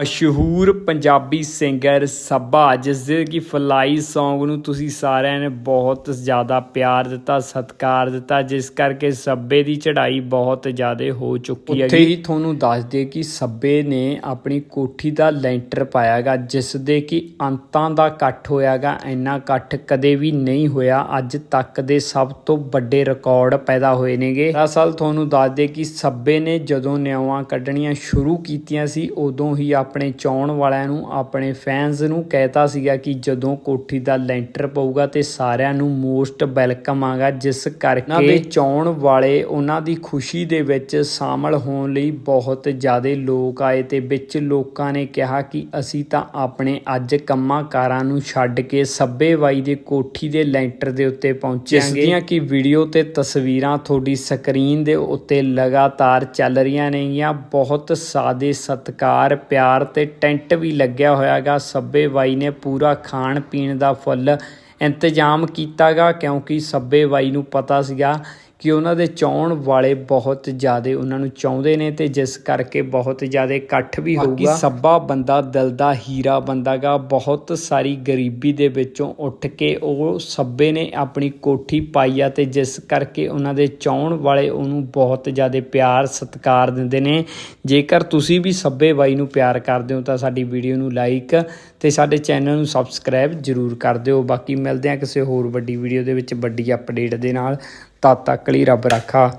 ਮਸ਼ਹੂਰ ਪੰਜਾਬੀ ਸਿੰਗਰ ਸੱਬਾ ਜਿਸ ਦੇ ਕਿ ਫਲਾਈ Song ਨੂੰ ਤੁਸੀਂ ਸਾਰਿਆਂ ਨੇ ਬਹੁਤ ਜ਼ਿਆਦਾ ਪਿਆਰ ਦਿੱਤਾ, ਸਤਿਕਾਰ ਦਿੱਤਾ, ਜਿਸ ਕਰਕੇ ਸੱਬੇ ਦੀ ਚੜ੍ਹਾਈ ਬਹੁਤ ਜ਼ਿਆਦਾ ਹੋ ਚੁੱਕੀ ਹੈ ਉੱਥੇ ਹੀ ਤੁਹਾਨੂੰ ਦੱਸ ਦੇ ਕਿ ਸੱਬੇ ਨੇ ਆਪਣੀ ਕੋਠੀ ਦਾ ਲੈਂਟਰ ਪਾਇਆਗਾ, ਜਿਸ ਦੇ ਕਿ ਅੰਤਾਂ ਦਾ ਇਕੱਠ ਹੋਇਆਗਾ। ਇੰਨਾ ਇਕੱਠ ਕਦੇ ਵੀ ਨਹੀਂ ਹੋਇਆ। ਅੱਜ ਤੱਕ ਦੇ ਸਭ ਤੋਂ ਵੱਡੇ ਰਿਕਾਰਡ ਪੈਦਾ ਹੋਏ ਨੇਗੇ। ਦਰਅਸਲ ਤੁਹਾਨੂੰ ਦੱਸ ਦੇ ਕਿ ਸੱਬੇ ਨੇ ਜਦੋਂ ਨਿਆਵਾਂ ਕੱਢਣੀਆਂ ਸ਼ੁਰੂ ਕੀਤੀਆਂ ਸੀ, ਉਦੋਂ ਹੀ ਆਪਣੇ ਚਾਹਣ ਵਾਲਿਆਂ ਨੂੰ ਆਪਣੇ ਫੈਨਸ ਨੂੰ ਕਹਿਤਾ ਸੀਗਾ ਕਿ ਜਦੋਂ ਕੋਠੀ ਦਾ ਲੈਂਟਰ ਪਊਗਾ ਤੇ ਸਾਰਿਆਂ ਨੂੰ ਮੋਸਟ ਵੈਲਕਮ ਆਗਾ ਜਿਸ ਕਰਕੇ ਉਹਨਾਂ ਦੇ ਚਾਹਣ ਵਾਲੇ ਉਹਨਾਂ ਦੀ ਖੁਸ਼ੀ ਦੇ ਵਿੱਚ ਸ਼ਾਮਲ ਹੋਣ ਲਈ ਬਹੁਤ ਜ਼ਿਆਦਾ ਲੋਕ ਆਏ ਤੇ ਵਿੱਚ ਲੋਕਾਂ ਨੇ ਕਿਹਾ ਕਿ ਅਸੀਂ ਤਾਂ ਆਪਣੇ ਅੱਜ ਕੰਮਾਂ ਕਾਰਾਂ ਨੂੰ ਛੱਡ ਕੇ ਸੱਬੇ ਬਾਈ ਦੇ ਕੋਠੀ ਦੇ ਲੈਂਟਰ ਦੇ ਉੱਤੇ ਪਹੁੰਚਾਂਗੇ ਜਿਸ ਕਿ ਵੀਡੀਓ ਤੇ ਤਸਵੀਰਾਂ ਤੁਹਾਡੀ ਸਕਰੀਨ ਦੇ ਉੱਤੇ ਲਗਾਤਾਰ ਚੱਲ ਰਹੀਆਂ ਨੇਗੀਆਂ ਬਹੁਤ ਸਾਦੇ ਸਤਕਾਰ ਪਿਆਰ ਤੇ ਟੈਂਟ ਵੀ ਲੱਗਿਆ ਹੋਇਆਗਾ। ਸੱਬੇ ਬਾਈ ਨੇ ਪੂਰਾ ਖਾਣ ਪੀਣ ਦਾ ਫੁੱਲ ਇੰਤਜ਼ਾਮ ਕੀਤਾਗਾ, ਕਿਉਂਕਿ ਸੱਬੇ ਬਾਈ ਨੂੰ ਪਤਾ ਸੀਗਾ ਕਿ ਉਹਨਾਂ ਦੇ ਚਾਹਣ ਵਾਲੇ ਬਹੁਤ ਜ਼ਿਆਦਾ ਉਹਨਾਂ ਨੂੰ ਚਾਹੁੰਦੇ ਨੇ ਤੇ ਜਿਸ ਕਰਕੇ ਬਹੁਤ ਜ਼ਿਆਦਾ ਇਕੱਠ ਵੀ ਹੋਊਗਾ। ਸੱਬਾ ਬੰਦਾ ਦਿਲ ਦਾ ਹੀਰਾ ਬੰਦਾਗਾ ਬਹੁਤ ਸਾਰੀ ਗਰੀਬੀ ਦੇ ਵਿੱਚੋਂ ਉੱਠ ਕੇ ਉਹ ਸੱਬੇ ਨੇ ਆਪਣੀ ਕੋਠੀ ਪਾਈ ਆ ਤੇ ਜਿਸ ਕਰਕੇ ਉਹਨਾਂ ਦੇ ਚਾਹਣ ਵਾਲੇ ਉਹਨੂੰ ਬਹੁਤ ਜ਼ਿਆਦਾ ਪਿਆਰ ਸਤਿਕਾਰ ਦਿੰਦੇ ਨੇ। ਜੇਕਰ ਤੁਸੀਂ ਵੀ ਸੱਬੇ ਬਾਈ ਨੂੰ ਪਿਆਰ ਕਰਦੇ ਹੋ ਤਾਂ ਸਾਡੀ ਵੀਡੀਓ ਨੂੰ ਲਾਈਕ ਤੇ ਸਾਡੇ ਚੈਨਲ ਨੂੰ ਸਬਸਕ੍ਰਾਈਬ ਜਰੂਰ ਕਰ ਦਿਓ। ਬਾਕੀ ਮਿਲਦੇ ਹਾਂ ਕਿਸੇ ਹੋਰ ਵੱਡੀ ਵੀਡੀਓ ਦੇ ਵਿੱਚ ਵੱਡੀ ਅਪਡੇਟ ਦੇ ਨਾਲ। ਤਦ ਤੱਕ ਲਈ ਰੱਬ ਰਾਖਾ।